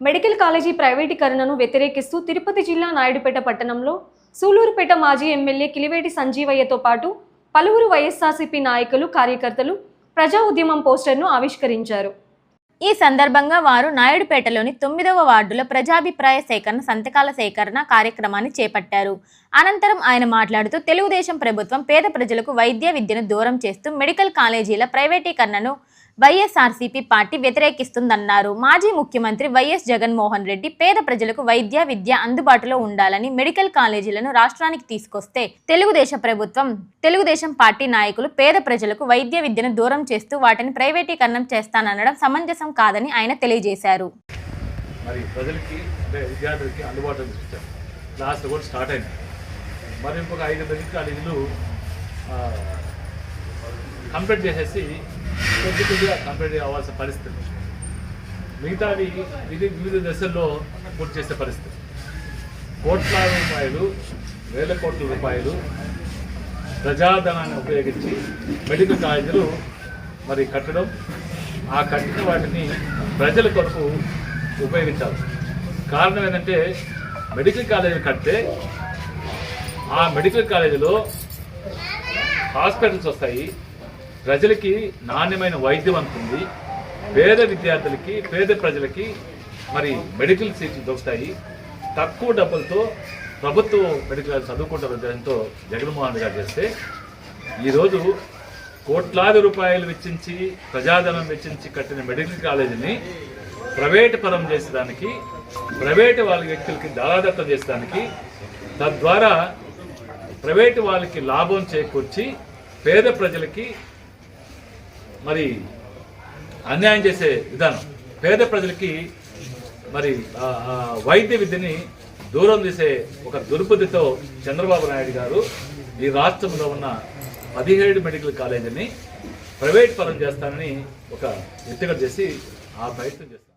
Medical college ప్రైవేటీకరణను వ్యతిరేకిస్తూ తిరుపతి జిల్లా నాయుడుపేట పట్టణంలో సూలూరుపేట మాజీ ఎమ్మెల్యే కిలివేటి సంజీవయ్యతో పాటు పలువురు వైఎస్ఆర్సీపీ నాయకులు కార్యకర్తలు ప్రజా ఉద్యమం పోస్టర్ను ఆవిష్కరించారు. ఈ సందర్భంగా వారు నాయుడుపేటలోని తొమ్మిదవ వార్డులో ప్రజాభిప్రాయ సేకరణ సంతకాల సేకరణ కార్యక్రమాన్ని చేపట్టారు. అనంతరం ఆయన మాట్లాడుతూ తెలుగుదేశం ప్రభుత్వం పేద ప్రజలకు వైద్య విద్యను దూరం చేస్తూ మెడికల్ కాలేజీల ప్రైవేటీకరణను వైఎస్ఆర్సీపీ పార్టీ వ్యతిరేకిస్తుందన్నారు. మాజీ ముఖ్యమంత్రి వైఎస్ జగన్మోహన్ రెడ్డి పేద ప్రజలకు వైద్య విద్య అందుబాటులో ఉండాలని మెడికల్ కాలేజీలను రాష్ట్రానికి తీసుకొస్తే తెలుగుదేశం ప్రభుత్వం తెలుగుదేశం పార్టీ నాయకులు పేద ప్రజలకు వైద్య విద్యను దూరం చేస్తూ వాటిని ప్రైవేటీకరణం చేస్తాననడం సమంజసం కాదని ఆయన తెలియజేశారు. మరి ప్రజలకి విద్యార్థులకి అందుబాటులో కూడా స్టార్ట్ మరి ఇంకొక ఐదు కాలేజీలు కంప్లీట్ చేసేసి కొద్దిగా కంప్లీట్ అవ్వాల్సిన పరిస్థితి. మిగతావి ఇది వివిధ దశల్లో పూర్తి చేసే పరిస్థితి. కోట్ల రూపాయలు వేల కోట్ల రూపాయలు ప్రజాధనాన్ని ఉపయోగించి మెడికల్ కాలేజీలు మరి కట్టడం ఆ కట్టిన వాటిని ప్రజల కొరకు ఉపయోగించాలి. కారణం ఏంటంటే మెడికల్ కాలేజీలు కడితే ఆ మెడికల్ కాలేజీలో హాస్పిటల్స్ వస్తాయి. ప్రజలకి నాణ్యమైన వైద్యం అందుతుంది పేద విద్యార్థులకి పేద ప్రజలకి మరి మెడికల్ సీట్లు దొరుకుతాయి. తక్కువ డబ్బులతో ప్రభుత్వ మెడికల్ చదువుకుంటున్న ఉద్దేశంతో జగన్మోహన్ రెడ్డి గారు చేస్తే ఈరోజు కోట్లాది రూపాయలు వెచ్చించి ప్రజాధనం వెచ్చించి కట్టిన మెడికల్ కాలేజీని ప్రైవేట్ పరం చేసేదానికి ప్రైవేట్ వాళ్ళ వ్యక్తులకి దారాదత్తం చేసేదానికి తద్వారా ప్రైవేట్ వాళ్ళకి లాభం చేకూర్చి పేద ప్రజలకి మరి అన్యాయం చేసే విధానం. పేద ప్రజలకి మరి వైద్య విద్యని దూరం చేసే ఒక దుర్బుద్ధితో చంద్రబాబు నాయుడు గారు ఈ రాష్ట్రంలో ఉన్న పదిహేడు మెడికల్ కాలేజీని ప్రైవేట్ పరం చేస్తానని ఒక ఎత్తుగడ చేసి ఆ ప్రయత్నం చేస్తారు